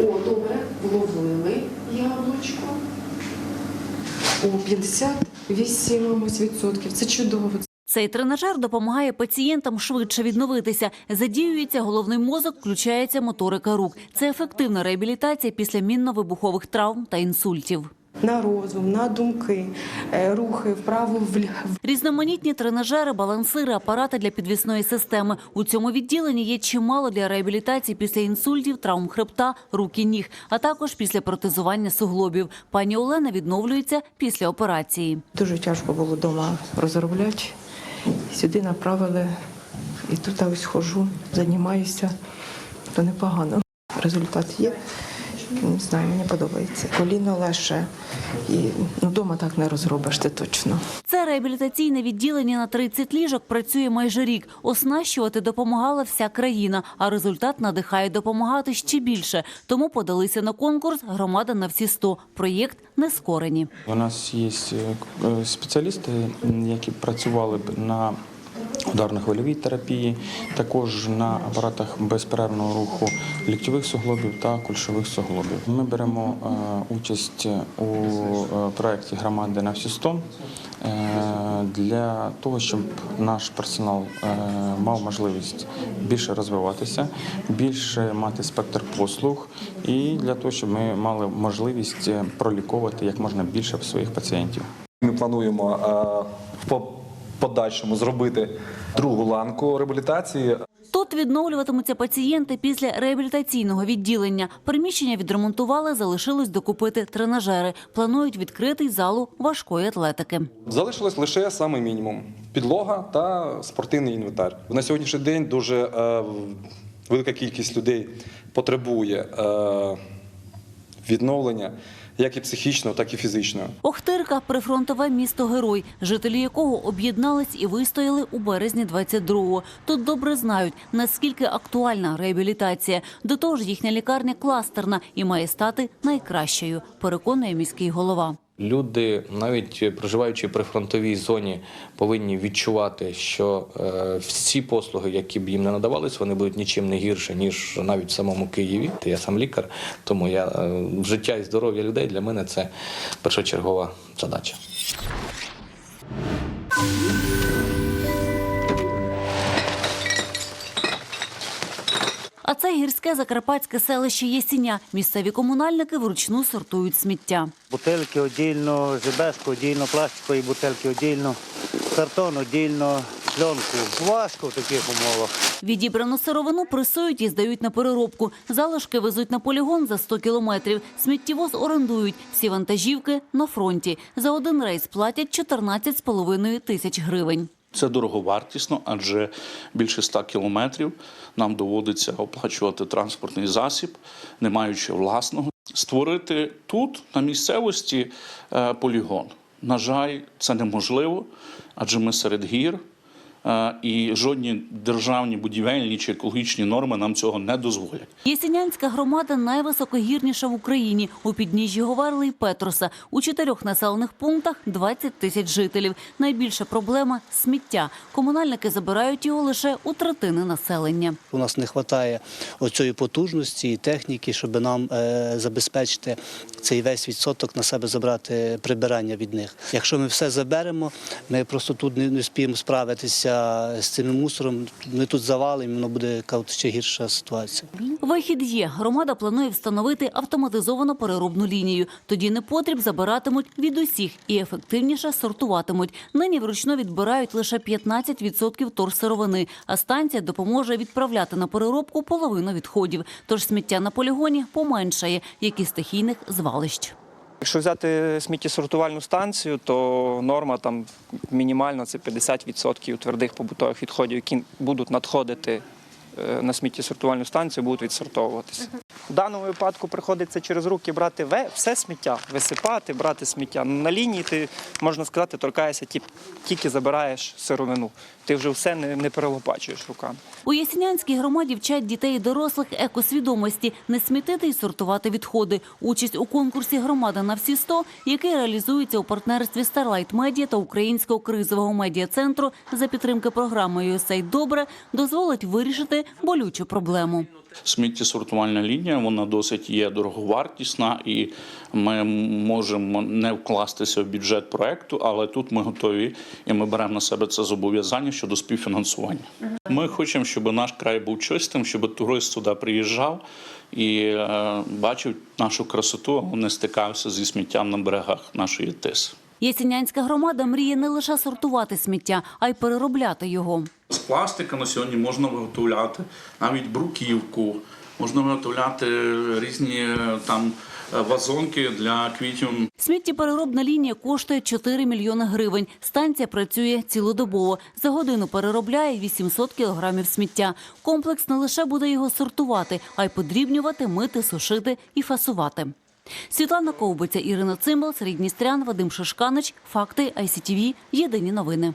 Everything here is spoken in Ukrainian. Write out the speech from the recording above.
О, добре, вловили яблучко. О, 58 ось відсотків. Це чудово. Цей тренажер допомагає пацієнтам швидше відновитися. Задіюється головний мозок, включається моторика рук. Це ефективна реабілітація після мінно-вибухових травм та інсультів. На розум, на думки, е, рухи вправо вляво. Різноманітні тренажери, балансири, апарати для підвісної системи. У цьому відділенні є чимало для реабілітації після інсультів, травм хребта, рук і ніг, а також після протезування суглобів. Пані Олена відновлюється після операції. Дуже тяжко було вдома розробляти. Сюди направили, і тут ось хожу, займаюся. То непогано. Результат є. Не знаю, мені подобається. Коліно легше. І ну, вдома так не розробиш, це точно. Це реабілітаційне відділення на 30 ліжок працює майже рік. Оснащувати допомагала вся країна, а результат надихає допомагати ще більше. Тому подалися на конкурс Громада на всі 100». Проєкт нескорені. У нас є е, спеціалісти, які працювали б на ударно-хвильовій терапії, також на апаратах безперервного руху ліктьових суглобів та кульшових суглобів. Ми беремо е, участь у е, проєкті громади на всі 100 е, для того, щоб наш персонал мав можливість більше розвиватися, більше мати спектр послуг, і для того, щоб ми мали можливість проліковувати як можна більше своїх пацієнтів. Ми плануємо в подальшому зробити другу ланку реабілітації. Тут відновлюватимуться пацієнти після реабілітаційного відділення. Приміщення відремонтували, залишилось докупити тренажери. Планують відкрити й залу важкої атлетики. Залишилось лише саме мінімум: підлога та спортивний інвентар. На сьогоднішній день дуже е, велика кількість людей потребує е, відновлення як і психічного, так і фізичного. Охтирка прифронтове місто герой, жителі якого об'єднались і вистояли у березні 22-го. Тут добре знають наскільки актуальна реабілітація. До того ж, їхня лікарня кластерна і має стати найкращою. Переконує міський голова. Люди, навіть проживаючи при фронтовій зоні, повинні відчувати, що е, всі послуги, які б їм не надавались, вони будуть нічим не гірше ніж навіть в самому Києві. Я сам лікар, тому я е, життя і здоров'я людей для мене це першочергова задача. А це гірське закарпатське селище Єсіня. Місцеві комунальники вручну сортують сміття. Бутилки отдільно, ЖБшку отдільно, пластикові бутилки отдільно, картон отдільно, пленку. Важко в таких умовах. Відібрану сировину пресують і здають на переробку. Залишки везуть на полігон за 100 кілометрів. Сміттєвоз орендують. Всі вантажівки на фронті. За один рейс платять 14,5 тисяч гривень. Це дороговартісно, адже більше 100 кілометрів нам доводиться оплачувати транспортний засіб, не маючи власного. Створити тут, на місцевості, е, полігон. На жаль, це неможливо, адже ми серед гір. Е, І жодні державні будівельні чи екологічні норми нам цього не дозволять. Єсінянська громада найвисокогірніша в Україні. У підніжжі Говерли і Петроса. У чотирьох населених пунктах 20 тисяч жителів. Найбільша проблема – сміття. Комунальники забирають його лише у третини населення. У нас не вистачає оцієї потужності і техніки, щоб нам е, забезпечити цей весь відсоток на себе забрати прибирання від них. Якщо ми все заберемо, ми просто тут не, не вспіємо справитися з цим мусором. Ми тут завалимо, воно буде ще гірша ситуація. Вихід є. Громада планує встановити автоматизовану переробну лінію. Тоді непотріб забиратимуть від усіх і ефективніше сортуватимуть. Нині вручну відбирають лише 15% торсировини, а станція допоможе відправляти на переробку половину відходів. Тож сміття на полігоні поменшає, як і стихійних звалищ. Якщо взяти сміттєсортувальну станцію, то норма там мінімальна це 50% твердих побутових відходів, які будуть надходити е, на сміттєсортувальну станцію, будуть відсортовуватися. В даному випадку приходиться через руки брати все сміття, висипати, брати сміття. На лінії ти, можна сказати, торкаєшся, ті- тільки забираєш сировину. Ти вже все не, перелопачуєш руками. У Ясінянській громаді вчать дітей і дорослих екосвідомості, не смітити і сортувати відходи. Участь у конкурсі «Громада на всі 100», який реалізується у партнерстві Starlight Media та Українського кризового медіа-центру за підтримки програми «USAID Добре, дозволить вирішити болючу проблему. Сміттєсортувальна лінія вона досить є дороговартісна, і ми можемо не вкластися в бюджет проекту, але тут ми готові і ми беремо на себе це зобов'язання щодо співфінансування. Ми хочемо, щоб наш край був чистим, щоб турист сюди приїжджав і е, бачив нашу красоту, а не стикався зі сміттям на берегах нашої тиси. Ясінянська громада мріє не лише сортувати сміття, а й переробляти його. З пластика на сьогодні можна виготовляти навіть бруківку, можна виготовляти різні е, там е, вазонки для квітів. Сміттєпереробна лінія коштує 4 мільйони гривень. Станція працює цілодобово. За годину переробляє 800 кілограмів сміття. Комплекс не лише буде його сортувати, а й подрібнювати, мити, сушити і фасувати. Світлана Ковбиця, Ірина Цимбал, Середністрян, Вадим Шишканич. Факти ICTV. Єдині новини.